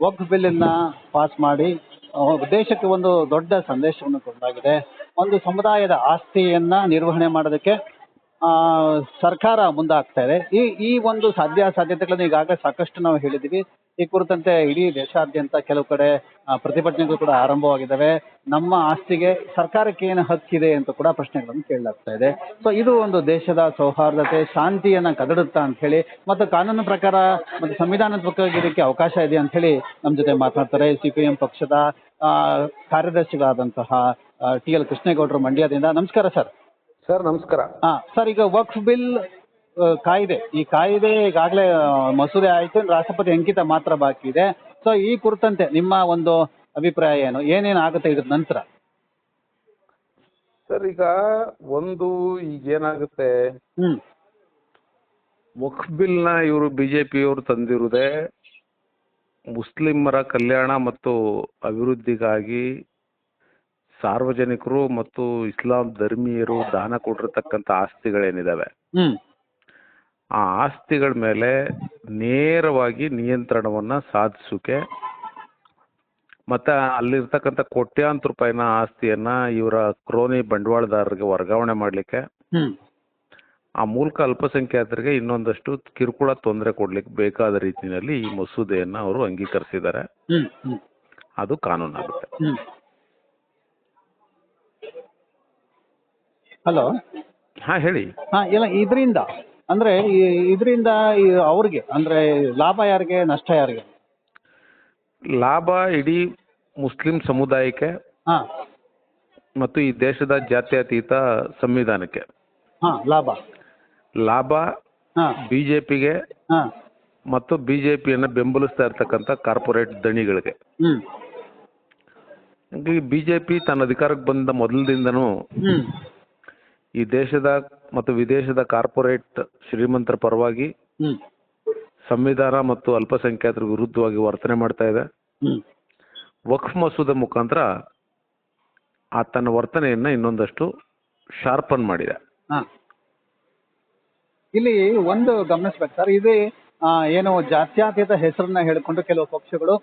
ವಕ್ಫ್ ಬಿಲ್ಲನ್ನ pass ಮಾಡಿ ದೇಶಕ್ಕೆ ಒಂದು ದೊಡ್ಡ ಸಂದೇಶವನ್ನು ಕೊಡಲಾಗಿದೆ ಒಂದು ಸಮುದಾಯದ ಆಸ್ತಿಯನ್ನ ನಿರ್ವಹಣೆ ಮಾಡೋದಕ್ಕೆ ಸರ್ಕಾರ ಮುಂದಾಗ್ತಾ ಇದೆ. ಈ ಈ ಒಂದು ಸಾಧ್ಯ ಸಾಧ್ಯತೆಗಳನ್ನು ಈಗಾಗಲೇ ಸಾಕಷ್ಟು ನಾವು ಹೇಳಿದ್ದೀವಿ. ಈ ಕುರಿತಂತೆ ಇಡೀ ದೇಶಾದ್ಯಂತ ಕೆಲವು ಕಡೆ ಆ, ಪ್ರತಿಭಟನೆಗಳು ಕೂಡ ಆರಂಭವಾಗಿದ್ದಾವೆ. ನಮ್ಮ ಆಸ್ತಿಗೆ ಸರ್ಕಾರಕ್ಕೆ ಏನು ಹಕ್ಕಿದೆ ಅಂತ ಕೂಡ ಪ್ರಶ್ನೆಗಳನ್ನು ಕೇಳಲಾಗ್ತಾ ಇದೆ. ಸೊ ಇದು ಒಂದು ದೇಶದ ಸೌಹಾರ್ದತೆ ಶಾಂತಿಯನ್ನ ಕದಡುತ್ತಾ ಅಂತ ಹೇಳಿ ಮತ್ತು ಕಾನೂನು ಪ್ರಕಾರ ಮತ್ತು ಸಂವಿಧಾನಾತ್ಮಕವಾಗಿ ಇದಕ್ಕೆ ಅವಕಾಶ ಇದೆ ಅಂತ ಹೇಳಿ ನಮ್ಮ ಜೊತೆ ಮಾತನಾಡ್ತಾರೆ. ಸಿ ಪಿ ಎಂ ಪಕ್ಷದ ಆ, ಕಾರ್ಯದರ್ಶಿಗಳಾದಂತಹ ಟಿ ಎಲ್ ಕೃಷ್ಣೇಗೌಡರು ಮಂಡ್ಯದಿಂದ. ನಮಸ್ಕಾರ ಸರ್. ಸರ್ ನಮಸ್ಕಾರ. ಹಾ ಸರ್ ಈಗ ವಕ್ಫ್ ಬಿಲ್ ಆ, ಕಾಯ್ದೆ. ಈ ಕಾಯ್ದೆ ಈಗಾಗಲೇ ಮಸೂದೆ ಆಯ್ತು. ರಾಷ್ಟ್ರಪತಿ ಅಂಕಿತ ಮಾತ್ರ ಬಾಕಿ ಇದೆ. ಸೊ ಈ ಕುರಿತಂತೆ ನಿಮ್ಮ ಒಂದು ಅಭಿಪ್ರಾಯ ಏನು? ಏನೇನು ಆಗುತ್ತೆ ಇದ್ರ ನಂತರ? ಸರ್ ಈಗ ಒಂದು ಈಗ ಏನಾಗುತ್ತೆ? ಹ್ಮ್. ಬಿಲ್ನ ಇವರು ಬಿಜೆಪಿಯವರು ತಂದಿರುವುದೇ ಮುಸ್ಲಿಮರ ಕಲ್ಯಾಣ ಮತ್ತು ಅಭಿವೃದ್ಧಿಗಾಗಿ ಸಾರ್ವಜನಿಕರು ಮತ್ತು ಇಸ್ಲಾಂ ಧರ್ಮೀಯರು ದಾನ ಕೊಟ್ಟಿರತಕ್ಕಂತ ಆಸ್ತಿಗಳೇನಿದಾವೆ? ಆ ಆಸ್ತಿಗಳ ಮೇಲೆ ನೇರವಾಗಿ ನಿಯಂತ್ರಣವನ್ನ ಸಾಧಿಸೋಕೆ ಮತ್ತೆ ಅಲ್ಲಿರ್ತಕ್ಕಂಥ ಕೋಟ್ಯಾಂತರ ರೂಪಾಯಿನ ಆಸ್ತಿಯನ್ನ ಇವರ ಕ್ರೋನಿ ಬಂಡವಾಳದಾರರಿಗೆ ವರ್ಗಾವಣೆ ಮಾಡಲಿಕ್ಕೆ ಆ ಮೂಲಕ ಅಲ್ಪಸಂಖ್ಯಾತರಿಗೆ ಇನ್ನೊಂದಷ್ಟು ಕಿರುಕುಳ ತೊಂದರೆ ಕೊಡ್ಲಿಕ್ಕೆ ಬೇಕಾದ ರೀತಿಯಲ್ಲಿ ಈ ಮಸೂದೆಯನ್ನ ಅವರು ಅಂಗೀಕರಿಸಿದ್ದಾರೆ. ಅದು ಕಾನೂನಾಗುತ್ತೆ ಹ್ಮ್ ಹಲೋ ಹಾ ಹೇಳಿ. ಹಾ ಇಲ್ಲ ಇದರಿಂದ ಅಂದ್ರೆ ಇದರಿಂದ ಅವ್ರಿಗೆ ಅಂದ್ರೆ ಲಾಭ ಯಾರಿಗೆ ನಷ್ಟ ಯಾರಿಗೆ? ಲಾಭ ಇಡೀ ಮುಸ್ಲಿಂ ಸಮುದಾಯಕ್ಕೆ ಹಾ. ಮತ್ತು ಈ ದೇಶದ ಜಾತ್ಯತೀತ ಸಂವಿಧಾನಕ್ಕೆ. ಹಾ ಲಾಭ. ಲಾಭ ಹಾ. ಬಿಜೆಪಿಗೆ ಹಾ. ಮತ್ತು ಬಿಜೆಪಿಯನ್ನು ಬೆಂಬಲಿಸ್ತಾ ಇರ್ತಕ್ಕಂಥ ಕಾರ್ಪೊರೇಟ್ ದಣಿಗಳಿಗೆ. ಹ್ಮ್. ಬಿಜೆಪಿ ತನ್ನ ಅಧಿಕಾರಕ್ಕೆ ಬಂದ ಮೊದಲದಿಂದನೂ ಹ್ಮ್. ಈ ದೇಶದ ಮತ್ತು ವಿದೇಶದ ಕಾರ್ಪೊರೇಟ್ ಶ್ರೀಮಂತರ ಪರವಾಗಿ ಸಂವಿಧಾನ ಮತ್ತು ಅಲ್ಪಸಂಖ್ಯಾತರ ವಿರುದ್ಧವಾಗಿ ವರ್ತನೆ ಮಾಡ್ತಾ ಇದೆ. ವಕ್ಫ್ ಮಸೂದೆ ಮುಖಾಂತರ ಆ ತನ್ನ ವರ್ತನೆಯನ್ನ ಇನ್ನೊಂದಷ್ಟು ಶಾರ್ಪನ್ ಮಾಡಿದೆ. ಇಲ್ಲಿ ಒಂದು ಗಮನಿಸ್ಬೇಕು ಸರ್ ಇದು ಏನು ಜಾತ್ಯಾತೀತ ಹೆಸರನ್ನ ಹೇಳಿಕೊಂಡು ಕೆಲವು ಪಕ್ಷಗಳು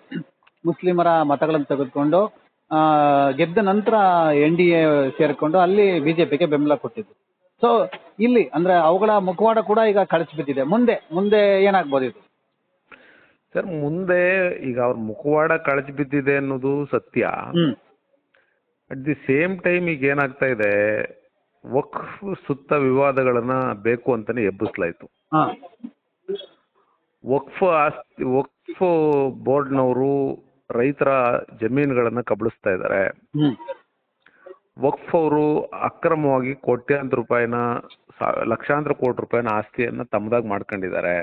ಮುಸ್ಲಿಮರ ಮತಗಳನ್ನು ತೆಗೆದುಕೊಂಡು ಗೆದ್ದ ನಂತರ ಎನ್ ಡಿ ಎ ಸೇರಿಕೊಂಡು ಅಲ್ಲಿ ಬಿಜೆಪಿಗೆ ಬೆಂಬಲ ಕೊಟ್ಟಿದ್ದು ಸೊ ಇಲ್ಲಿ ಅಂದ್ರೆ ಅವುಗಳ ಮುಖವಾಡ ಕೂಡ ಈಗ ಕಳಚಿ ಬಿದ್ದಿದೆ. ಮುಂದೆ ಮುಂದೆ ಏನಾಗ್ಬೋದು ಇದು? ಸರ್ ಮುಂದೆ ಈಗ ಅವ್ರ ಮುಖವಾಡ ಕಳಚಿ ಬಿದ್ದಿದೆ ಅನ್ನೋದು ಸತ್ಯ. ಅಟ್ ದಿ ಸೇಮ್ ಟೈಮ್ ಈಗ ಏನಾಗ್ತಾ ಇದೆ ವಕ್ಫ್ ಸುತ್ತ ವಿವಾದಗಳನ್ನ ಬೇಕು ಅಂತಾನೆ ಎಬ್ಬಿಸ್ಲಾಯ್ತು. ಹಾ. ವಕ್ಫ್ ಆಸ್ತಿ ವಕ್ಫ್ ಬೋರ್ಡ್ನವರು ರೈತರ ಜಮೀನುಗಳನ್ನ ಕಬಳಿಸ್ತಾ ಇದ್ದಾರೆ ವಕ್ಫ್ ಅವರು ಅಕ್ರಮವಾಗಿ ಕೋಟ್ಯಾಂತರ ರೂಪಾಯಿನ ಲಕ್ಷಾಂತರ ಕೋಟಿ ರೂಪಾಯಿನ ಆಸ್ತಿಯನ್ನ ತಮ್ಮದಾಗಿ ಮಾಡ್ಕೊಂಡಿದ್ದಾರೆ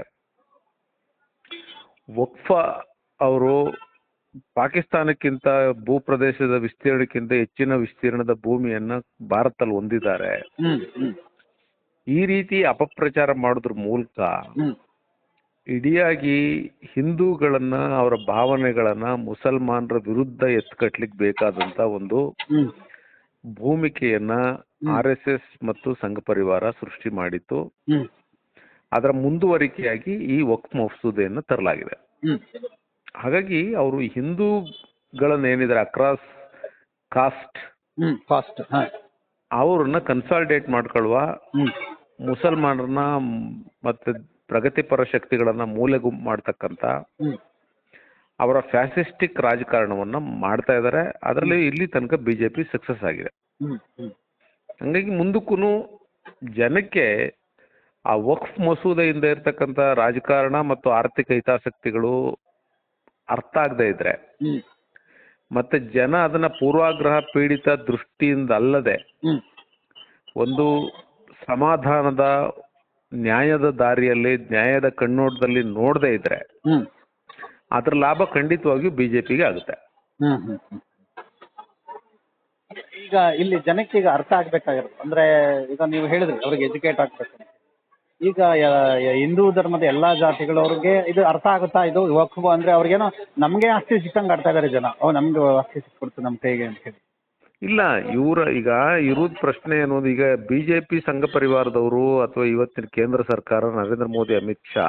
ವಕ್ಫ ಅವರು ಪಾಕಿಸ್ತಾನಕ್ಕಿಂತ ಭೂಪ್ರದೇಶದ ವಿಸ್ತೀರ್ಣಕ್ಕಿಂತ ಹೆಚ್ಚಿನ ವಿಸ್ತೀರ್ಣದ ಭೂಮಿಯನ್ನ ಭಾರತದಲ್ಲಿ ಹೊಂದಿದ್ದಾರೆ. ಈ ರೀತಿ ಅಪಪ್ರಚಾರ ಮಾಡೋದ್ರ ಮೂಲಕ ಇಡಿಯಾಗಿ ಹಿಂದೂಗಳನ್ನ ಅವರ ಭಾವನೆಗಳನ್ನ ಮುಸಲ್ಮಾನರ ವಿರುದ್ಧ ಎತ್ಕಟ್ಲಿಕ್ಕೆ ಬೇಕಾದಂತ ಒಂದು ಭೂಮಿಕೆಯನ್ನ ಆರ್ ಎಸ್ ಎಸ್ ಮತ್ತು ಸಂಘ ಪರಿವಾರ ಸೃಷ್ಟಿ ಮಾಡಿತ್ತು. ಅದರ ಮುಂದುವರಿಕೆಯಾಗಿ ಈ ವಕ್ಫ್ ಮಸೂದೆಯನ್ನು ತರಲಾಗಿದೆ. ಹಾಗಾಗಿ ಅವರು ಹಿಂದೂಗಳನ್ನ ಏನಿದ್ರೆ ಅಕ್ರಾಸ್ ಕಾಸ್ಟ್ ಕಾಸ್ಟ್ ಅವ್ರನ್ನ ಕನ್ಸಾಲ್ಟೇಟ್ ಮಾಡ್ಕೊಳ್ಳುವ ಮುಸಲ್ಮಾನರನ್ನ ಮತ್ತೆ ಪ್ರಗತಿಪರ ಶಕ್ತಿಗಳನ್ನ ಮೂಲೆಗುಂಪು ಮಾಡ್ತಕ್ಕಂತ ಹ್ಮ್. ಅವರ ಫ್ಯಾಸಿಸ್ಟಿಕ್ ರಾಜಕಾರಣವನ್ನ ಮಾಡ್ತಾ ಇದ್ದಾರೆ ಅದರಲ್ಲಿ ಇಲ್ಲಿ ತನಕ ಬಿಜೆಪಿ ಸಕ್ಸಸ್ ಆಗಿದೆ. ಹಂಗಾಗಿ ಮುಂದಕ್ಕೂ ಜನಕ್ಕೆ ಆ ವಕ್ಫ್ ಮಸೂದೆಯಿಂದ ಇರ್ತಕ್ಕಂಥ ರಾಜಕಾರಣ ಮತ್ತು ಆರ್ಥಿಕ ಹಿತಾಸಕ್ತಿಗಳು ಅರ್ಥ ಆಗದೆ ಇದ್ರೆ ಮತ್ತೆ ಜನ ಅದನ್ನ ಪೂರ್ವಾಗ್ರಹ ಪೀಡಿತ ದೃಷ್ಟಿಯಿಂದ ಅಲ್ಲದೆ ಒಂದು ಸಮಾಧಾನದ ನ್ಯಾಯದ ದಾರಿಯಲ್ಲಿ ನ್ಯಾಯದ ಕಣ್ಣೋಟದಲ್ಲಿ ನೋಡದೇ ಇದ್ರೆ ಹ್ಮ್. ಅದ್ರ ಲಾಭ ಖಂಡಿತವಾಗಿಯೂ ಬಿಜೆಪಿಗೆ ಆಗುತ್ತೆ. ಹ್ಮ್ ಹ್ಮ್ ಹ್ಮ್. ಈಗ ಇಲ್ಲಿ ಜನಕ್ಕೆ ಈಗ ಅರ್ಥ ಆಗ್ಬೇಕಾಗಿರೋದು ಅಂದ್ರೆ ಈಗ ನೀವು ಹೇಳಿದ್ರಿ ಅವ್ರಿಗೆ ಎಜುಕೇಟ್ ಆಗ್ಬೇಕು ಈಗ ಹಿಂದೂ ಧರ್ಮದ ಎಲ್ಲಾ ಜಾತಿಗಳವ್ರಿಗೆ ಇದು ಅರ್ಥ ಆಗುತ್ತಾ? ಇದು ವಕ್ಫ್ ಅಂದ್ರೆ ಅವ್ರಿಗೇನೋ ನಮ್ಗೆ ಆಸ್ತಿ ಸಿಕ್ಕಂಗೆ ಆಡ್ತಾ ಇದಾರೆ ಜನ. ಓ ನಮ್ಗೆ ಆಸ್ತಿ ಸಿಕ್ಬಿಡ್ತು ನಮ್ಮ ಕೈಗೆ ಅಂತ ಹೇಳಿ. ಇಲ್ಲ ಇವರ ಈಗ ಇರೋದ್ ಪ್ರಶ್ನೆ ಅನ್ನೋದು ಈಗ ಬಿಜೆಪಿ ಸಂಘ ಪರಿವಾರದವರು ಅಥವಾ ಇವತ್ತಿನ ಕೇಂದ್ರ ಸರ್ಕಾರ ನರೇಂದ್ರ ಮೋದಿ ಅಮಿತ್ ಶಾ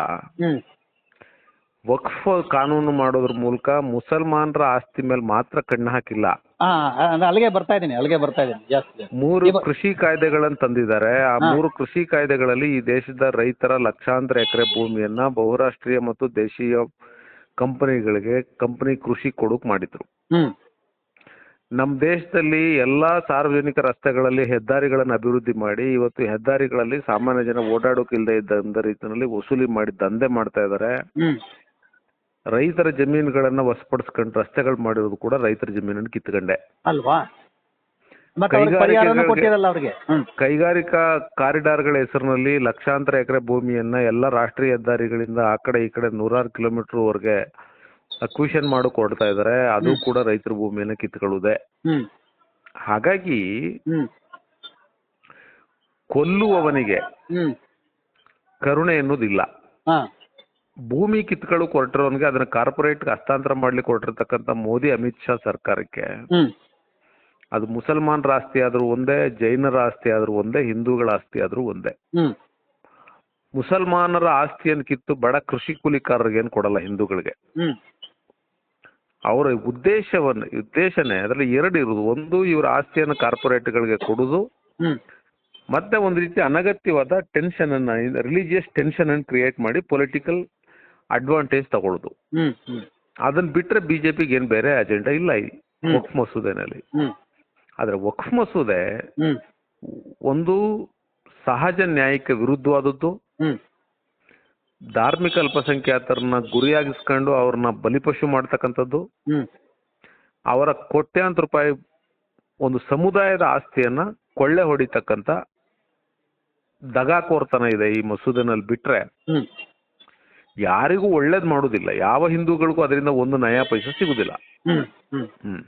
ವಕ್ಫ್ ಕಾನೂನು ಮಾಡೋದ್ರ ಮೂಲಕ ಮುಸಲ್ಮಾನರ ಆಸ್ತಿ ಮೇಲೆ ಮಾತ್ರ ಕಣ್ಣು ಹಾಕಿಲ್ಲ. ಅಲ್ಲಿಗೆ ಬರ್ತಾ ಇದ್ದೀನಿ ಅಲ್ಲಿಗೆ ಬರ್ತಾ ಇದ್ದೀನಿ ಜಾಸ್ತಿ ಮೂರು ಕೃಷಿ ಕಾಯ್ದೆಗಳನ್ನು ತಂದಿದ್ದಾರೆ. ಆ ಮೂರು ಕೃಷಿ ಕಾಯ್ದೆಗಳಲ್ಲಿ ಈ ದೇಶದ ರೈತರ ಲಕ್ಷಾಂತರ ಎಕರೆ ಭೂಮಿಯನ್ನ ಬಹುರಾಷ್ಟ್ರೀಯ ಮತ್ತು ದೇಶೀಯ ಕಂಪನಿಗಳಿಗೆ ಕಂಪನಿ ಕೃಷಿ ಕೊಡುಕ್ ಮಾಡಿದ್ರು. ನಮ್ಮ ದೇಶದಲ್ಲಿ ಎಲ್ಲಾ ಸಾರ್ವಜನಿಕ ರಸ್ತೆಗಳಲ್ಲಿ ಹೆದ್ದಾರಿಗಳನ್ನು ಅಭಿವೃದ್ಧಿ ಮಾಡಿ ಇವತ್ತು ಹೆದ್ದಾರಿಗಳಲ್ಲಿ ಸಾಮಾನ್ಯ ಜನ ಓಡಾಡೋಕಿಲ್ಲದೆ ಇದ್ದ ರೀತಿಯಲ್ಲಿ ವಸೂಲಿ ಮಾಡಿ ದಂಧೆ ಮಾಡ್ತಾ ಇದ್ದಾರೆ ರೈತರ ಜಮೀನುಗಳನ್ನ ವಶಪಡಿಸ್ಕೊಂಡು ರಸ್ತೆಗಳು ಮಾಡಿರೋದು ಕೂಡ ರೈತರ ಜಮೀನನ್ನು ಕಿತ್ಕೊಂಡೆ. ಅಲ್ವಾ? ಕೈಗಾರಿಕಾ ಕಾರಿಡಾರ್ಗಳ ಹೆಸರಿನಲ್ಲಿ ಲಕ್ಷಾಂತರ ಎಕರೆ ಭೂಮಿಯನ್ನ ಎಲ್ಲ ರಾಷ್ಟ್ರೀಯ ಹೆದ್ದಾರಿಗಳಿಂದ ಆ ಕಡೆ ಈ ಕಡೆ ನೂರಾರು ಕಿಲೋಮೀಟರ್ ವರೆಗೆ ಅಕ್ವಿಷನ್ ಮಾಡಿ ಕೊಡ್ತಾ ಇದಾರೆ ಅದು ಕೂಡ ರೈತರ ಭೂಮಿಯನ್ನ ಕಿತ್ಕೊಳ್ಳುವುದೇ ಹ್ಮ್. ಹಾಗಾಗಿ ಕೊಲ್ಲುವವನಿಗೆ ಕರುಣೆ ಎನ್ನುವುದಿಲ್ಲ. ಭೂಮಿ ಕಿತ್ಕೊಳ್ಳು ಕೊಟ್ಟಿರೋನ್ಗೆ ಅದನ್ನ ಕಾರ್ಪೊರೇಟ್ ಹಸ್ತಾಂತರ ಮಾಡ್ಲಿಕ್ಕೆ ಕೊಟ್ಟಿರ್ತಕ್ಕಂಥ ಮೋದಿ ಅಮಿತ್ ಶಾ ಸರ್ಕಾರಕ್ಕೆ ಅದು ಮುಸಲ್ಮಾನರ ಆಸ್ತಿ ಆದ್ರೂ ಒಂದೇ ಜೈನರ ಆಸ್ತಿ ಆದ್ರೂ ಒಂದೇ ಹಿಂದೂಗಳ ಆಸ್ತಿ ಆದ್ರೂ ಒಂದೇ. ಮುಸಲ್ಮಾನರ ಆಸ್ತಿಯನ್ನು ಕಿತ್ತು ಬಡ ಕೃಷಿ ಕೂಲಿಕಾರರಿಗೆ ಏನು ಕೊಡಲ್ಲ ಹಿಂದೂಗಳಿಗೆ. ಅವರ ಉದ್ದೇಶವನ್ನು ಉದ್ದೇಶನೇ ಅದರಲ್ಲಿ ಎರಡು ಇರುವುದು. ಒಂದು ಇವರ ಆಸ್ತಿಯನ್ನು ಕಾರ್ಪೊರೇಟ್ಗಳಿಗೆ ಗಳಿಗೆ ಕೊಡುದು ಮತ್ತೆ ಒಂದು ರೀತಿ ಅನಗತ್ಯವಾದ ಟೆನ್ಷನ್ ಅನ್ನ ರಿಲಿಜಿಯಸ್ ಟೆನ್ಷನ್ ಅನ್ನು ಕ್ರಿಯೇಟ್ ಮಾಡಿ ಪೊಲಿಟಿಕಲ್ ಅಡ್ವಾಂಟೇಜ್ ತಗೊಳ್ಳೋದು. ಹ್ಮ್ ಅದನ್ನ ಬಿಟ್ರೆ ಬಿಜೆಪಿಗೆ ಏನ್ ಬೇರೆ ಅಜೆಂಡಾ ಇಲ್ಲ. ವಕ್ಫ್ ಮಸೂದೆನಲ್ಲಿ. ಆದ್ರೆ ವಕ್ಫ್ ಮಸೂದೆ ಒಂದು ಸಹಜ ನ್ಯಾಯಕ್ಕೆ ವಿರುದ್ಧವಾದದ್ದು. ಧಾರ್ಮಿಕ ಅಲ್ಪಸಂಖ್ಯಾತರನ್ನ ಗುರಿಯಾಗಿಸ್ಕೊಂಡು ಅವ್ರನ್ನ ಬಲಿಪಶು ಮಾಡ್ತಕ್ಕಂಥದ್ದು ಹ್ಮ್. ಅವರ ಕೋಟ್ಯಾಂತರ ರೂಪಾಯಿ ಒಂದು ಸಮುದಾಯದ ಆಸ್ತಿಯನ್ನ ಕೊಳ್ಳೆ ಹೊಡಿತಕ್ಕಂಥ ದಗಾಕೋರ್ತನ ಇದೆ ಈ ಮಸೂದಿನಲ್ಲಿ ಬಿಟ್ರೆ. ಹ್ಮ್. ಯಾರಿಗೂ ಒಳ್ಳೇದ್ ಮಾಡುದಿಲ್ಲ. ಯಾವ ಹಿಂದೂಗಳಿಗೂ ಅದರಿಂದ ಒಂದು ನಯಾ ಪೈಸೆ ಸಿಗುದಿಲ್ಲ. ಹ್ಮ್ ಹ್ಮ್. ಹ್ಮ್.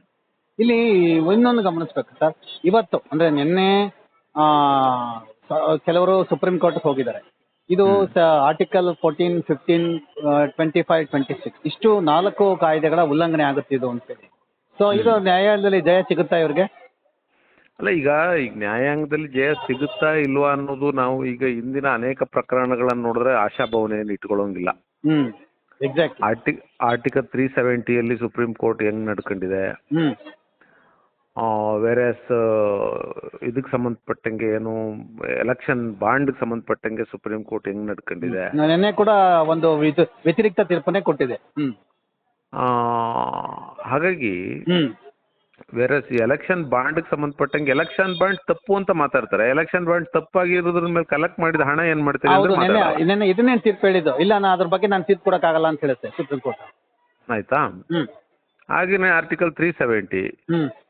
ಇಲ್ಲಿ ಇನ್ನೊಂದು ಗಮನಿಸ್ಬೇಕು ಸರ್. ಇವತ್ತು ಅಂದ್ರೆ ನಿನ್ನೆ ಆ ಸ- ಕೆಲವರು ಸುಪ್ರೀಂ ಕೋರ್ಟ್ ಹೋಗಿದ್ದಾರೆ. ಇದು article fourteen fifteen twenty five twenty six ಇಷ್ಟು ನಾಲ್ಕು ಕಾಯ್ದೆಗಳ ಉಲ್ಲಂಘನೆ ಆಗುತ್ತೆ ಇದು ಅಂತೇಳಿ ಸೊ ಇದು ನ್ಯಾಯಾಲಯದಲ್ಲಿ ಜಯ ಸಿಗುತ್ತಾ ಇವ್ರಿಗೆ? ಅಲ್ಲ ಈಗ ಈಗ ನ್ಯಾಯಾಂಗದಲ್ಲಿ ಜಯ ಸಿಗುತ್ತಾ ಇಲ್ವಾ ಅನ್ನೋದು ನಾವು ಈಗ ಇಂದಿನ ಅನೇಕ ಪ್ರಕರಣಗಳನ್ನ ನೋಡಿದ್ರೆ ಆಶಾಭಾವನೆಯನ್ನು ಇಟ್ಕೊಳ್ಳೋಂಗಿಲ್ಲ. ಹ್ಮ್. ಎಕ್ಸಾಕ್ಟ್ ಆರ್ಟಿ ಆರ್ಟಿಕಲ್ ತ್ರೀ ಸೆವೆಂಟಿಯಲ್ಲಿ ಸುಪ್ರೀಂ ಕೋರ್ಟ್ ಹೆಂಗ್ ನಡ್ಕೊಂಡಿದೆ? ಇದಕ್ ಇದಕ್ಕೆ ಸಂಬಂಧಪಟ್ಟಂಗೆ ಏನು ಎಲೆಕ್ಷನ್ ಬಾಂಡ್ಗೆ ಸಂಬಂಧಪಟ್ಟಂಗೆ ಸುಪ್ರೀಂ ಕೋರ್ಟ್ ಹೆಂಗ್ ನಡ್ಕೊಂಡಿದೆ? ನಿನ್ನೆ ಕೂಡ ಒಂದು ವಿತ- ವ್ಯತಿರಿಕ್ತ ತೀರ್ಪನ್ನೇ ಕೊಟ್ಟಿದೆ. ಹ್ಮ್. ಆ, ಹಾಗಾಗಿ ಹ್ಮ್. ವೇರಸ್ ಎಲೆಕ್ಷನ್ ಬಾಂಡ್ಗೆ ಸಂಬಂಧಪಟ್ಟಂಗೆ ಎಲೆಕ್ಷನ್ ಬಾಂಡ್ ತಪ್ಪು ಅಂತ ಮಾತಾಡ್ತಾರೆ. ಎಲೆಕ್ಷನ್ ಬಾಂಡ್ ತಪ್ಪಾಗಿರೋದ್ರ ಮೇಲೆ ಕಲೆಕ್ಟ್ ಮಾಡಿದ ಹಣ ಏನ್ ಮಾಡ್ತೀರಿ ಹೌದು ಅಂದ್ರೆ ನಿನ್ನೆ ಮಾತಾಡಲ್ಲ. ನಿನ್ನೆ ಇದನ್ನೇ ತೀರ್ಪು ಹೇಳಿದ್ದು. ಇಲ್ಲ ನಾ ಅದ್ರ ಬಗ್ಗೆ ನಾನು ತೀರ್ಪು ಕೊಡಕ್ಕಾಗಲ್ಲ ಅಂತ ಹೇಳುತ್ತೆ ಸುಪ್ರೀಂ ಕೋರ್ಟ್ ಆಯ್ತಾ? ಹ್ಮ್. ಹಾಗೇನೆ article three seventy hmm.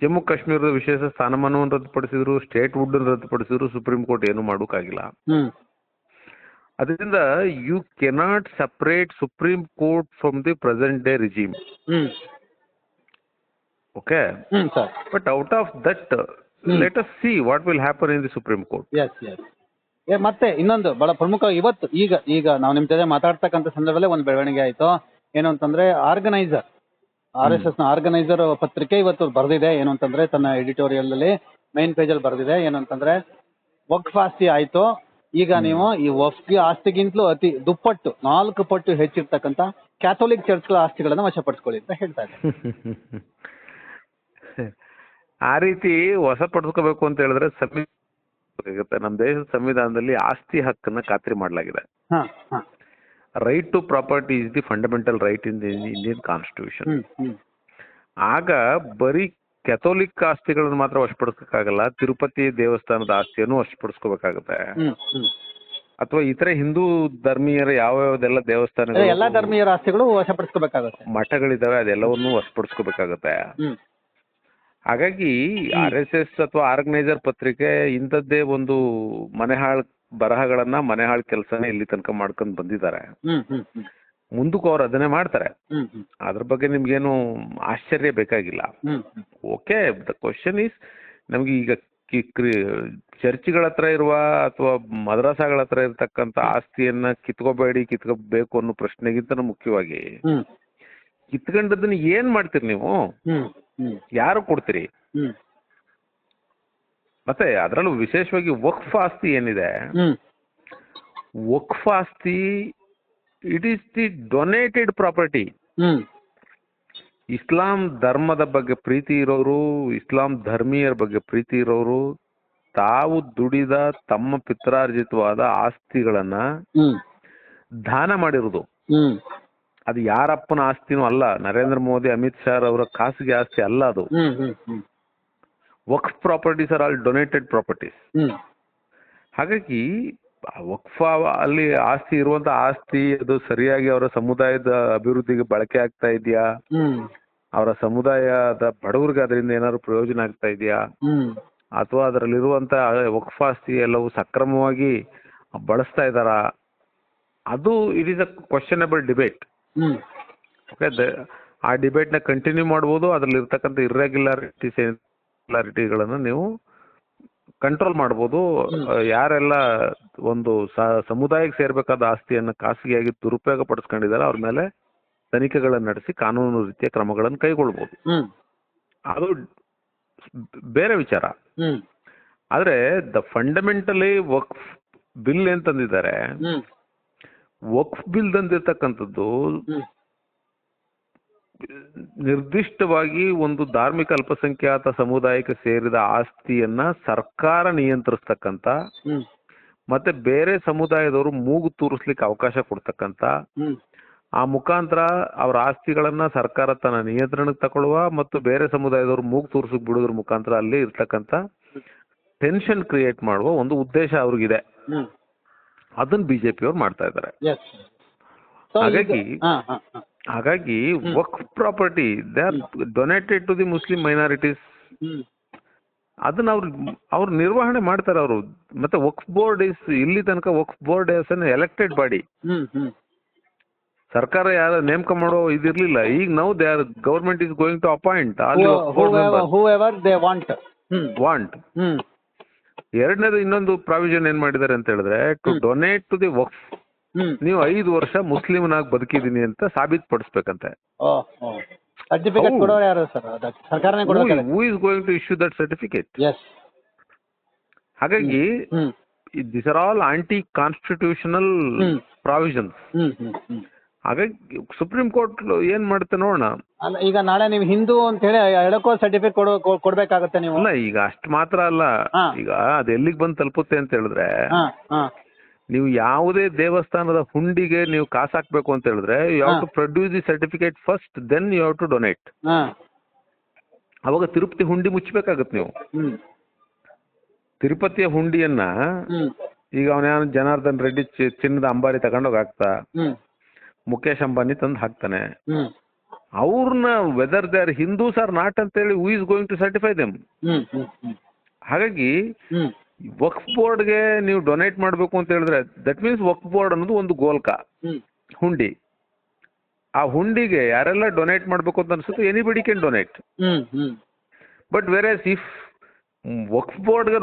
Jammu ಕಾಶ್ಮೀರದ ವಿಶೇಷ ಸ್ಥಾನಮಾನವನ್ನು ರದ್ದುಪಡಿಸಿದ್ರು ಸ್ಟೇಟ್ ವುಡ್ ರದ್ದುಪಡಿಸಿದ್ರು ಸುಪ್ರೀಂ ಕೋರ್ಟ್ ಏನು ಮಾಡೋಕ್ಕಾಗಿಲ್ಲ. ಅದರಿಂದ you cannot separate supreme court from the present day regime. Okay? But out of that let us see what will happen in the supreme court. ಏ ಮತ್ತೆ ಇನ್ನೊಂದು ಬಹಳ ಪ್ರಮುಖ ಇವತ್ತು ಈಗ ಈಗ ನಾವು ನಿಮ್ ಜೊತೆ ಮಾತಾಡ್ತಕ್ಕಂಥ ಸಂದರ್ಭದಲ್ಲೇ ಒಂದು ಬೆಳವಣಿಗೆ ಆಯ್ತು. ಏನು ಅಂತಂದ್ರೆ ಆರ್ಗನೈಸರ್ ಆರ್ ಎಸ್ ಎಸ್ನ ಆರ್ಗನೈಸರ್ ಪತ್ರಿಕೆ ಇವತ್ತು ಬರೆದಿದೆ. ಏನು ಅಂತಂದ್ರೆ ತನ್ನ ಎಡಿಟೋರಿಯಲ್ ಅಲ್ಲಿ ಮೈನ್ ಪೇಜ್ ಅಲ್ಲಿ ಬರೆದಿದೆ. ಏನು ಅಂತಂದ್ರೆ ವಕ್ಫ್ ಆಸ್ತಿ ಆಯ್ತು. ಈಗ ನೀವು ಈ ವಫ್ಗೆ ಆಸ್ತಿಗಿಂತಲೂ ಅತಿ ದುಪ್ಪಟ್ಟು ನಾಲ್ಕು ಪಟ್ಟು ಹೆಚ್ಚಿರ್ತಕ್ಕಂತ ಕ್ಯಾಥೋಲಿಕ್ ಚರ್ಚ್ಗಳ ಆಸ್ತಿಗಳನ್ನ ವಶಪಡಿಸ್ಕೊಳ್ಳಿ ಅಂತ ಹೇಳ್ತಾ ಇದೆ ಆ ರೀತಿ ವಶಪಡಿಸ್ಕೋಬೇಕು ಅಂತ ಹೇಳಿದ್ರೆ ಸಂವಿಧಾನ ನಮ್ಮ ದೇಶದ ಸಂವಿಧಾನದಲ್ಲಿ ಆಸ್ತಿ ಹಕ್ಕನ್ನ ಖಾತ್ರಿ ಮಾಡಲಾಗಿದೆ. ಹಾ ಹಾ. Right to property is the fundamental right in the Indian constitution ಆಗ ಬರೀ ಕೆಥೋಲಿಕ್ ಆಸ್ತಿಗಳನ್ನು ಮಾತ್ರ ವಶಪಡಿಸಕ್ಕಾಗಲ್ಲ ತಿರುಪತಿ ದೇವಸ್ಥಾನದ ಆಸ್ತಿಯನ್ನು ವಶಪಡಿಸ್ಕೋಬೇಕಾಗುತ್ತೆ. ಅಥವಾ ಇತರ ಹಿಂದೂ ಧರ್ಮೀಯರ ಯಾವ ಯಾವ್ದೆಲ್ಲ ದೇವಸ್ಥಾನಗಳು ಎಲ್ಲಾ ಧರ್ಮೀಯರ ಆಸ್ತಿಗಳು ವಶಪಡಿಸ್ಕೋಬೇಕಾಗುತ್ತೆ. ಮಠಗಳಿದಾವೆ ಅದೆಲ್ಲವನ್ನೂ ವಶಪಡಿಸ್ಕೋಬೇಕಾಗುತ್ತೆ. ಹಾಗಾಗಿ ಆರ್ ಎಸ್ ಎಸ್ ಅಥವಾ ಆರ್ಗನೈಸರ್ ಪತ್ರಿಕೆ ಇಂಥದ್ದೇ ಒಂದು ಮನೆಹಾಳ್ ಬರಹಗಳನ್ನ ಮನೆಹಾಳ್ ಕೆಲಸನೇ ಇಲ್ಲಿ ತನಕ ಮಾಡ್ಕೊಂಡು ಬಂದಿದ್ದಾರೆ. ಮುಂದಕ್ಕೂ ಅವ್ರು ಅದನ್ನೇ ಮಾಡ್ತಾರೆ. ಅದ್ರ ಬಗ್ಗೆ ನಿಮ್ಗೇನು ಆಶ್ಚರ್ಯ ಬೇಕಾಗಿಲ್ಲ. ಓಕೆ ದ ಕ್ವಶನ್ ಈಸ್ ನಮ್ಗೆ ಈಗ ಚರ್ಚ್ಗಳ ಹತ್ರ ಇರುವ ಅಥವಾ ಮದ್ರಾಸಾಗಳ ಹತ್ರ ಇರತಕ್ಕಂತ ಆಸ್ತಿಯನ್ನ ಕಿತ್ಕೋಬೇಡಿ ಕಿತ್ಕೋಬೇಕು ಅನ್ನೋ ಪ್ರಶ್ನೆಗಿಂತ ಮುಖ್ಯವಾಗಿ ಕಿತ್ಕೊಂಡದನ್ನ ಏನ್ ಮಾಡ್ತೀರಿ ನೀವು? ಯಾರು ಕೊಡ್ತೀರಿ? ಮತ್ತೆ ಅದರಲ್ಲೂ ವಿಶೇಷವಾಗಿ ವಕ್ಫ್ ಆಸ್ತಿ ಏನಿದೆ? ವಕ್ಫ್ ಆಸ್ತಿ it is the donated property ಇಸ್ಲಾಂ ಧರ್ಮದ ಬಗ್ಗೆ ಪ್ರೀತಿ ಇರೋರು ಇಸ್ಲಾಂ ಧರ್ಮೀಯರ ಬಗ್ಗೆ ಪ್ರೀತಿ ಇರೋರು ತಾವು ದುಡಿದ ತಮ್ಮ ಪಿತ್ರಾರ್ಜಿತವಾದ ಆಸ್ತಿಗಳನ್ನ ದಾನ ಮಾಡಿರೋದು. ಅದು ಯಾರಪ್ಪನ ಆಸ್ತಿನೂ ಅಲ್ಲ ನರೇಂದ್ರ ಮೋದಿ ಅಮಿತ್ ಶಾ ಅವರ ಖಾಸಗಿ ಆಸ್ತಿ ಅಲ್ಲ ಅದು. Waqf properties are all donated properties ಹಾಗಾಗಿ ವಕ್ಫ ಅಲ್ಲಿ ಆಸ್ತಿ ಇರುವಂತ ಆಸ್ತಿ ಅದು ಸರಿಯಾಗಿ ಅವರ ಸಮುದಾಯದ ಅಭಿವೃದ್ಧಿಗೆ ಬಳಕೆ ಆಗ್ತಾ ಇದೆಯಾ? ಅವರ ಸಮುದಾಯದ ಬಡವರಿಗೆ ಅದರಿಂದ ಏನಾದ್ರು ಪ್ರಯೋಜನ ಆಗ್ತಾ ಇದೆಯಾ? ಅಥವಾ ಅದರಲ್ಲಿರುವಂತ ವಕ್ಫ ಆಸ್ತಿ ಎಲ್ಲವೂ ಸಕ್ರಮವಾಗಿ ಬಳಸ್ತಾ ಇದಾರ ಅದು it is a questionable debate ಆ ಓಕೆ ಆ ಡಿಬೇಟ್ನ ಕಂಟಿನ್ಯೂ ಮಾಡಬಹುದು ಅದರಲ್ಲಿ ಇರ್ತಕ್ಕಂಥ ಇರ್ರೆಗ್ಯುಲಾರಿಟೀಸ್ ಇರ್ರೆಗ್ಯುಲಾರಿಟಿಗಳನ್ನು ನೀವು ಕಂಟ್ರೋಲ್ ಮಾಡ್ಬೋದು. ಯಾರೆಲ್ಲ ಒಂದು ಸಮುದಾಯಕ್ಕೆ ಸೇರ್ಬೇಕಾದ ಆಸ್ತಿಯನ್ನು ಖಾಸಗಿಯಾಗಿ ದುರುಪಯೋಗ ಪಡಿಸ್ಕೊಂಡಿದ್ದಾರೆ ಅವ್ರ ಮೇಲೆ ತನಿಖೆಗಳನ್ನು ನಡೆಸಿ ಕಾನೂನು ರೀತಿಯ ಕ್ರಮಗಳನ್ನು ಕೈಗೊಳ್ಬೋದು. ಅದು ಬೇರೆ ವಿಚಾರ. ಆದ್ರೆ ದ ಫಂಡಮೆಂಟಲಿ ವಕ್ಫ್ ಬಿಲ್ ಏನ್ ತಂದಿದ್ದಾರೆ? ವಕ್ಫ್ ಬಿಲ್ ತಂದಿರ್ತಕ್ಕಂಥದ್ದು ನಿರ್ದಿಷ್ಟವಾಗಿ ಒಂದು ಧಾರ್ಮಿಕ ಅಲ್ಪಸಂಖ್ಯಾತ ಸಮುದಾಯಕ್ಕೆ ಸೇರಿದ ಆಸ್ತಿಯನ್ನ ಸರ್ಕಾರ ನಿಯಂತ್ರಿಸ್ತಕ್ಕಂಥ ಮತ್ತೆ ಬೇರೆ ಸಮುದಾಯದವರು ಮೂಗು ತೂರಿಸ್ಲಿಕ್ಕೆ ಅವಕಾಶ ಕೊಡ್ತಕ್ಕಂಥ ಆ ಮುಖಾಂತರ ಅವರ ಆಸ್ತಿಗಳನ್ನ ಸರ್ಕಾರ ತನ್ನ ನಿಯಂತ್ರಣಕ್ಕೆ ತಗೊಳ್ಳುವ ಮತ್ತು ಬೇರೆ ಸಮುದಾಯದವರು ಮೂಗು ತೂರ್ಸಕ್ ಬಿಡೋದ್ರ ಮುಖಾಂತರ ಅಲ್ಲಿ ಇರ್ತಕ್ಕಂಥ ಟೆನ್ಷನ್ ಕ್ರಿಯೇಟ್ ಮಾಡುವ ಒಂದು ಉದ್ದೇಶ ಅವ್ರಿಗಿದೆ. ಅದನ್ನ ಬಿಜೆಪಿ ಅವ್ರು ಮಾಡ್ತಾ ಇದ್ದಾರೆ. ಹಾಗಾಗಿ- ಹಾಗಾಗಿ Waqf property they are donated to the Muslim minorities ಅದನ್ನ ಅವ್ರು ಅವ್ರು ನಿರ್ವಹಣೆ ಮಾಡ್ತಾರೆ ಅವರು. ಮತ್ತೆ ವಕ್ಫ್ ಬೋರ್ಡ್ ಇಸ್ ಇಲ್ಲಿ ತನಕ Waqf board is an elected body ಸರ್ಕಾರ ಯಾರ ನೇಮಕ ಮಾಡೋ ಇದಿರ್ಲಿಲ್ಲ ಈಗ ನಾವು they are government is going to appoint want ಎರಡನೇದು ಇನ್ನೊಂದು ಪ್ರಾವಿಷನ್ ಏನ್ ಮಾಡಿದ್ದಾರೆ ಅಂತ ಹೇಳಿದ್ರೆ to donate to the Waqf ನೀವು ಐದು ವರ್ಷ ಮುಸ್ಲಿಮ್ನಾಗ್ ಬದುಕಿದೀನಿ ಅಂತ ಸಾಬೀತ್ ಪಡಿಸ್ಬೇಕಂತೆ ಸರ್ಟಿಫಿಕೇಟ್ ಹೌದು. ಕೊಡೋರು ಯಾರು ಸರ್? ಸರ್ಕಾರನೇ ಕೊಡಬೇಕಲ್ಲ who is going to issue that certificate ಹಾಗಾಗಿ this are all anti constitutional. Provisions ಹಾಗಾಗಿ ಸುಪ್ರೀಂ ಕೋರ್ಟ್ ಏನ್ ಮಾಡುತ್ತೆ ನೋಡೋಣ. ಅಲ್ಲ ಈಗ ನಾಳೆ ನೀವು ಹಿಂದೂ ಅಂತ ಹೇಳಿ ಎಳಕೋ ಸರ್ಟಿಫಿಕೇಟ್ ಕೊಡೋ ಕೊಡ್ಬೇಕಾಗತ್ತೆ ನೀವು? ಅಲ್ಲ ಈಗ ಅಷ್ಟು ಮಾತ್ರ ಅಲ್ಲ. ಈಗ ಅದು ಎಲ್ಲಿಗೆ ಬಂದು ತಲುಪುತ್ತೆ ಅಂತ ಹೇಳಿದ್ರೆ ನೀವು ಯಾವುದೇ ದೇವಸ್ಥಾನದ ಹುಂಡಿಗೆ ನೀವು ಕಾಸು ಹಾಕ್ಬೇಕು ಅಂತ ಹೇಳಿದ್ರೆ you have. To produce the certificate first then you have to donate ಅವಾಗ ತಿರುಪತಿ ಹುಂಡಿ ಮುಚ್ಚಬೇಕಾಗತ್ತೆ ನೀವು. ತಿರುಪತಿಯ ಹುಂಡಿಯನ್ನ ಈಗ ಅವನ ಜನಾರ್ದನ್ ರೆಡ್ಡಿ ಚಿನ್ನದ ಅಂಬಾರಿ ತಗೊಂಡೋಗಿ ಹಾಕ್ತಾ ಮುಖೇಶ್ ಅಂಬಾನಿ ತಂದು ಹಾಕ್ತಾನೆ. ಅವ್ರನ್ನ whether they are Hindus or not ಅಂತೇಳಿ who is going to certify them ಹಾಗಾಗಿ ವಕ್ಫ್ ಬೋರ್ಡ್ಗೆ ನೀವು ಡೊನೇಟ್ ಮಾಡಬೇಕು ಅಂತ ಹೇಳಿದ್ರೆ ದಟ್ ಮೀನ್ಸ್ ವಕ್ಫ್ ಬೋರ್ಡ್ ಅನ್ನೋದು ಒಂದು ಗೋಲ್ಕ. ಹುಂಡಿ. ಆ ಹುಂಡಿಗೆ ಯಾರೆಲ್ಲ ಡೊನೇಟ್ ಮಾಡಬೇಕು ಅಂತ ಅನ್ಸುತ್ತೆ anybody can donate but whereas if ವಕ್ಫ್ ಬೋರ್ಡ್ಗೆ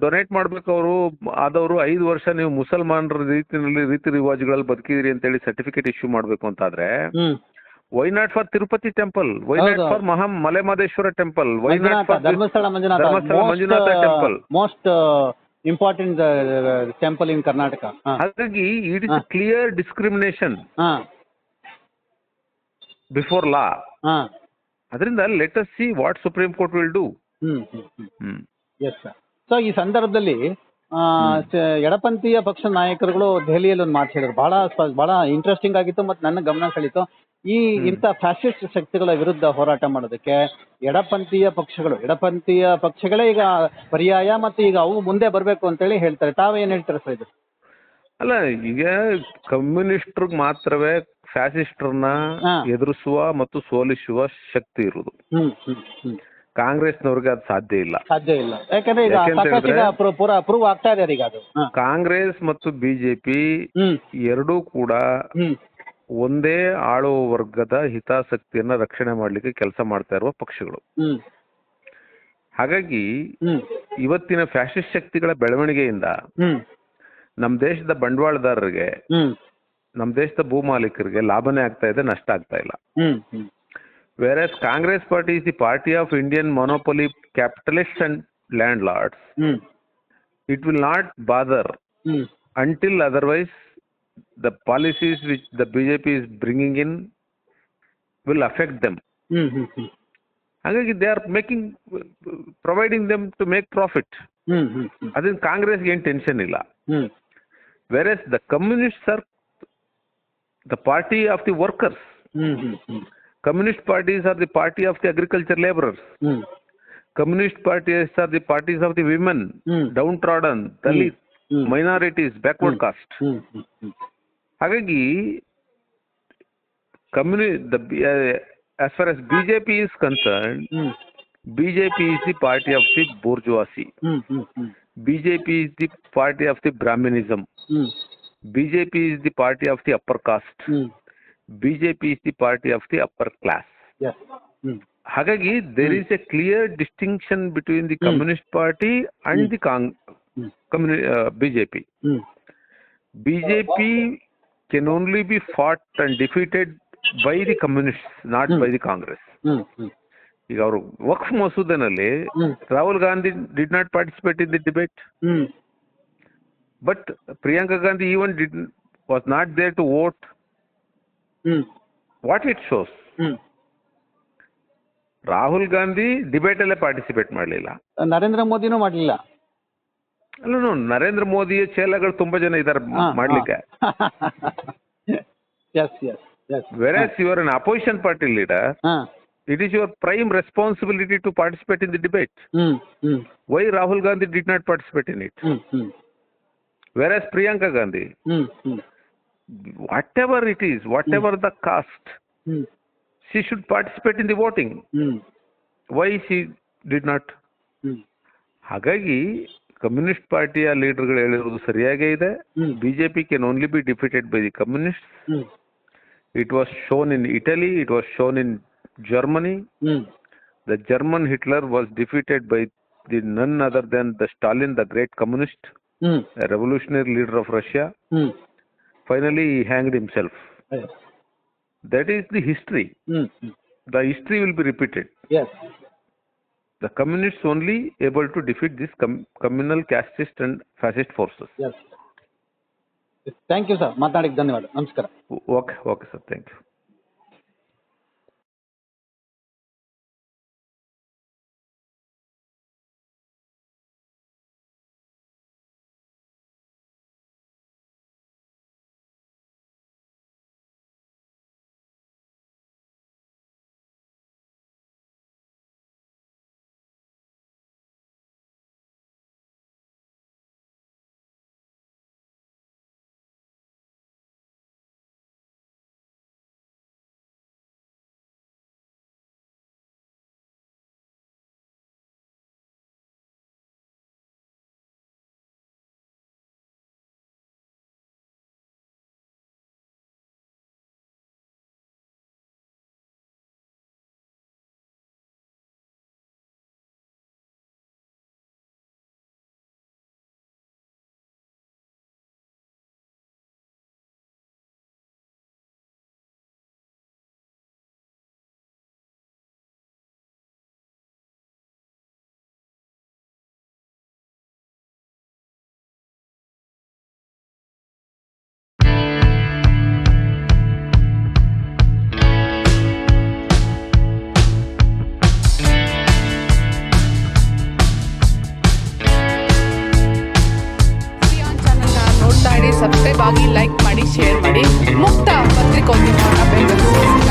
ಡೊನೇಟ್ ಮಾಡ್ಬೇಕು ಅವರು ಆದವರು ಐದು ವರ್ಷ ನೀವು ಮುಸಲ್ಮಾನರ ರೀತಿಯಲ್ಲಿ ರೀತಿ ರಿವಾಜುಗಳಲ್ಲಿ ಬದುಕಿದಿರಿ ಅಂತೇಳಿ ಸರ್ಟಿಫಿಕೇಟ್ ಇಶ್ಯೂ ಮಾಡಬೇಕು ಅಂತಾದ್ರೆ why not for Tirupati temple why not ಹೌದು. For Maha Malemahadeshwara temple why not Manjunatha for Dharmasthala Manjunatha Dharmasthala Manjunatha temple. Most important temple in Karnataka ಹಾ. ಹಾಗಾಗಿ ಇಟ್ ಇಸ್ ಹಾ. ಕ್ಲಿಯರ್ ಡಿಸ್ಕ್ರಿಮಿನೇಷನ್ ಹಾ. Before law ಹಾ. ಅದರಿಂದ let us see what supreme court will do hmm hmm hmm. Yes sir so ಈ ಸಂದರ್ಭದಲ್ಲಿ ಆ, ಸ- ಎಡಪಂಥೀಯ ಪಕ್ಷ ನಾಯಕರುಗಳು ದೆಹಲಿಯಲ್ಲಿ ಒಂದು ಮಾತು ಹೇಳಿದ್ರು. ಬಹಳ ಸ್ಪ- ಬಹಳ ಇಂಟ್ರೆಸ್ಟಿಂಗ್ ಆಗಿತ್ತು ಮತ್ತು ನನ್ನ ಗಮನ ಸೆಳೀತು ಈ ಇಂಥ ಫ್ಯಾಸಿಸ್ಟ್ ಶಕ್ತಿಗಳ ವಿರುದ್ಧ ಹೋರಾಟ ಮಾಡೋದಕ್ಕೆ ಎಡಪಂಥೀಯ ಪಕ್ಷಗಳು ಎಡಪಂಥೀಯ ಪಕ್ಷಗಳೇ ಈಗ ಪರ್ಯಾಯ ಮತ್ತು ಈಗ ಅವು ಮುಂದೆ ಬರಬೇಕು ಅಂತೇಳಿ ಹೇಳ್ತಾರೆ. ತಾವೇನು ಹೇಳ್ತಾರೆ ಸರ್ ಇದು? ಅಲ್ಲ ಈಗ ಕಮ್ಯುನಿಸ್ಟ್ರಿಗೆ ಮಾತ್ರವೇ ಫ್ಯಾಸಿಸ್ಟ್ರನ್ನ. ಎದುರಿಸುವ ಮತ್ತು ಸೋಲಿಸುವ ಶಕ್ತಿ ಇರುವುದು. ಕಾಂಗ್ರೆಸ್ನವ್ರಿಗೆ ಅದು ಸಾಧ್ಯ ಇಲ್ಲ. ಸಾಧ್ಯ ಇಲ್ಲ. ಯಾಕಂದ್ರೆ ಈಗ ಪೂರ ಆಗ್ತಾ ಇದೆ ಈಗ ಅದು. ಕಾಂಗ್ರೆಸ್ ಮತ್ತು ಬಿಜೆಪಿ ಎರಡೂ ಕೂಡ ಒಂದೇ ಆಳುವ ವರ್ಗದ ಹಿತಾಸಕ್ತಿಯನ್ನ ರಕ್ಷಣೆ ಮಾಡ್ಲಿಕ್ಕೆ ಕೆಲಸ ಮಾಡ್ತಾ ಇರುವ ಪಕ್ಷಗಳು. ಹಾಗಾಗಿ ಇವತ್ತಿನ ಫ್ಯಾಸಿಸ್ಟ್ ಶಕ್ತಿಗಳ ಬೆಳವಣಿಗೆಯಿಂದ ನಮ್ಮ ದೇಶದ ಬಂಡವಾಳದಾರರಿಗೆ ನಮ್ಮ ದೇಶದ ಭೂ ಮಾಲೀಕರಿಗೆ ಲಾಭನೇ ಆಗ್ತಾ ಇದೆ ನಷ್ಟ ಆಗ್ತಾ ಇಲ್ಲ. Where Congress party is the party of Indian monopoly capitalist and landlords it will not bother until otherwise the policies which the BJP is bringing in will affect them. Hmm hmm hmm ಹಾಗಾಗಿ they are making providing them to make profit hmm hmm hmm ಅದನ್ನ ಕಾಂಗ್ರೆಸ್ಗೆ ಏನು tension ಇಲ್ಲ ಹ್ಮ್ whereas the communist are the party of the workers hmm hmm hmm communist parties are the party of the agriculture labourers hmm communist parties are the parties of the women hmm downtrodden Dalit hmm. Minorities backward caste hmm. Hmm hmm ಹಾಗಾಗಿ ಕಮ್ಯುನಿ the as for as BJP is concern hmm. BJP is the party of the bourgeoisie hmm hmm hmm. BJP is the party of the Brahminism hmm. BJP is the party of the upper caste hmm. BJP is the party of the upper classes hmm. ಹಾಗಾಗಿ there is a clear distinction between the communist party and the ಕಮ್ಯುನಿ BJP. BJP can only be fought and defeated by the communist not by the Congress ಈಗ ಅವರು ವಕ್ಫ್ ಮಸೂದೆನಲ್ಲಿ Rahul Gandhi did not participate in the debate but Priyanka Gandhi even did was not there to vote what it shows Rahul Gandhi debate ಅಲ್ಲೇ participate ಮಾಡಲಿಲ್ಲ. ನರೇಂದ್ರ ಮೋದಿನೂ ಮಾಡಲಿಲ್ಲ. ಅಲ್ಲ ನರೇಂದ್ರ ಮೋದಿಯ ಚೇಲಗಳು ತುಂಬಾ ಜನ ಇದ್ದಾರೆ ಮಾಡ್ಲಿಕ್ಕೆ. Yes yes yes whereas you're an opposition party leader it is your prime responsibility to participate in the debate hmm hmm. Why Rahul Gandhi did not participate in it hmm hmm. Whereas Priyanka Gandhi hmm hmm. Whatever it is whatever the cost hmm. she should participate in the voting. Hmm. Why she did not? Hmm. ಹಾಗಾಗಿ communist ಪಾರ್ಟಿಯ ಲೀಡರ್ಗಳು ಹೇಳಿರೋದು ಸರಿಯಾಗೇ ಇದೆ. BJP can only be defeated by the communist it was shown in Italy it was shown in Germany the German Hitler was defeated by the none other than the Stalin the great communist revolutionary leader of Russia finally hanged himself. That is the history the history will be repeated the communists only able to defeat this com- communal casteist and fascist forces. Yes thank you sir ಮಾತಾಡಿಕ್ಕೆ ಧನ್ಯವಾದ ನಮಸ್ಕಾರ Okay, okay, sir. Thank you.